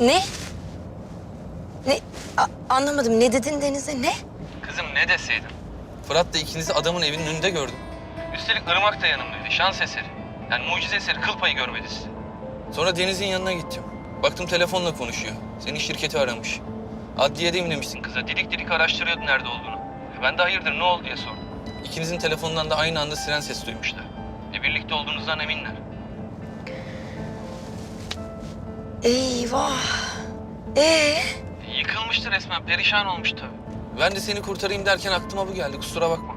Ne? Ne? A- anlamadım. Ne dedin Deniz'e? Ne? Kızım ne deseydin? Fırat'la ikinizi adamın evinin önünde gördüm. Üstelik Irmak da yanımdaydı. Şans eseri. Yani mucize eseri kıl payı görmedi sizi. Sonra Deniz'in yanına gittim. Baktım telefonla konuşuyor. Senin şirketi aramış. Adliyedeyim demişsin kıza. Didik didik araştırıyordu nerede olduğunu. E Ben de hayırdır ne oldu diye sordum. İkinizin telefonundan da aynı anda siren sesi duymuşlar. E birlikte olduğunuzdan eminler. Eyvah. Ee? Yıkılmıştı resmen. Perişan olmuş tabii. Ben de seni kurtarayım derken aklıma bu geldi. Kusura bakma.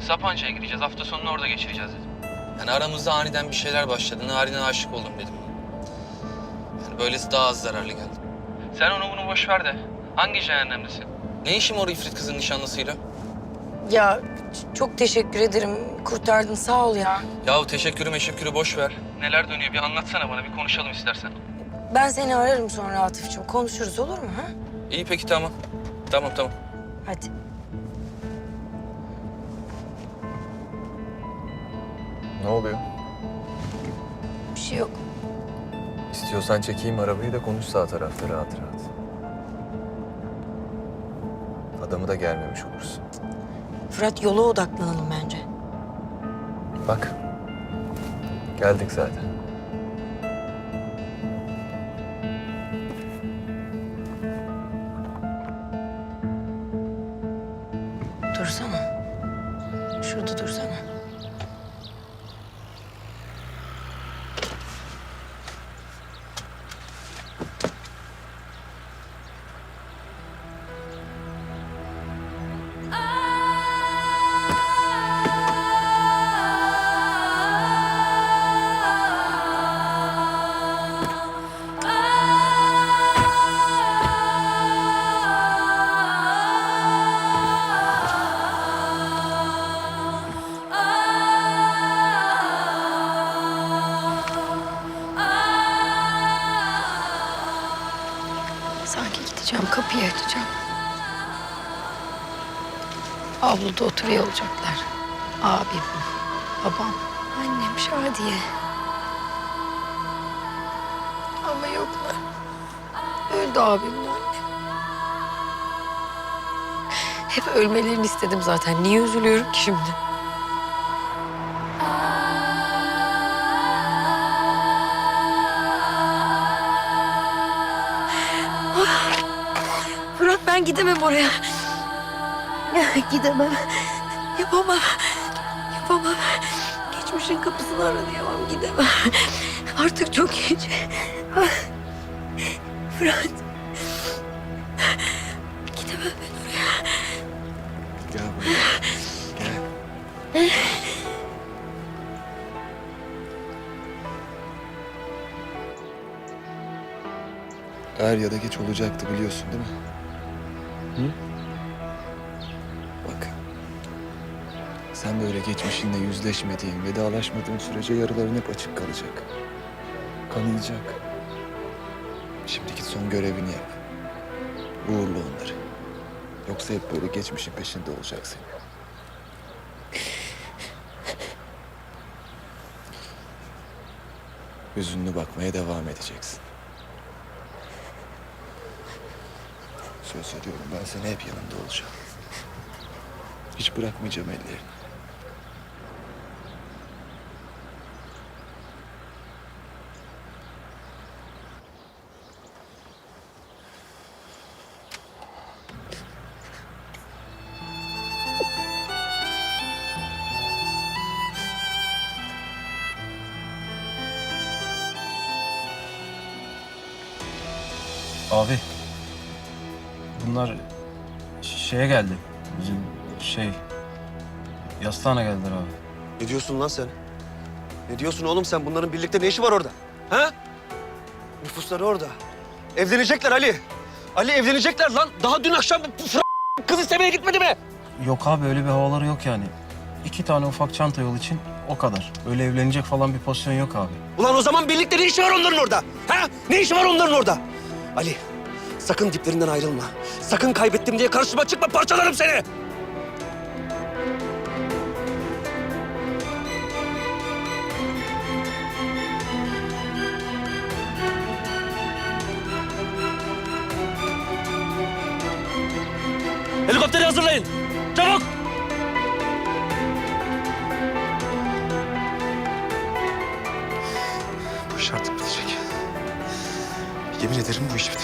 Sapanca'ya gideceğiz. Hafta sonunu orada geçireceğiz dedim. Yani aramızda aniden bir şeyler başladı. Narine aşık oldum dedim. Yani böylesi daha az zararlı geldi. Sen onu bunu boş ver de. Hangi cehennemdesin? Ne işim var ifrit kızın nişanlısıyla? Ya çok teşekkür ederim. Kurtardın sağ ol ya. Yahu teşekkürü meşekkürü boş ver. Neler dönüyor bir anlatsana bana bir konuşalım istersen. Ben seni ararım sonra Atıf'cığım. Konuşuruz olur mu? Ha? İyi peki tamam. Tamam tamam. Hadi. Ne oluyor? Bir şey yok. İstiyorsan çekeyim arabayı da konuş sağ tarafta rahat rahat. Adamı da gelmemiş olursun. Fırat yola odaklanalım bence. Bak. Geldik zaten. 看看。Gideceğim, kapıyı açacağım. Avluda oturuyor olacaklar. Abim, babam, annem, Şadiye. Ama yoklar. Öldü abimle annem. Hep ölmelerini istedim zaten. Niye üzülüyorum ki şimdi? Fırat ben gidemem oraya. Gidemem. Yapamam. Yapamam. Geçmişin kapısını aralayamam. Gidemem. Artık çok geç. Fırat. Gidemem ben oraya. Gel buraya. Gel. Er ya da geç olacaktı biliyorsun değil mi? Hı? Bak. Sen böyle geçmişinle yüzleşmediğin, vedalaşmadığın sürece yaraların hep açık kalacak. Kanayacak. Şimdi git son görevini yap. Uğurlu onları. Yoksa hep böyle geçmişin peşinde olacaksın. Hüzünlü bakmaya devam edeceksin. Söz veriyorum ben sana hep yanında olacağım. Hiç bırakmayacağım ellerini. Abi. Bunlar şeye geldi. Bizim şey... Yastığına geldiler abi. Ne diyorsun lan sen? Ne diyorsun oğlum sen? Bunların birlikte ne işi var orada? Ha? Nüfusları orada. Evlenecekler Ali. Ali evlenecekler lan. Daha dün akşam bu f- kız istemeye gitmedi mi? Yok abi öyle bir havaları yok yani. İki tane ufak çanta yol için o kadar. Öyle evlenecek falan bir pozisyon yok abi. Ulan o zaman birlikte ne işi var onların orada? Ha? Ne işi var onların orada? Ali, Sakın diplerinden ayrılma. Sakın kaybettim diye karşıma çıkma parçalarım seni. Helikopteri hazırlayın. Çabuk! Bu iş artık bitecek. Yemin ederim bu iş bitecek.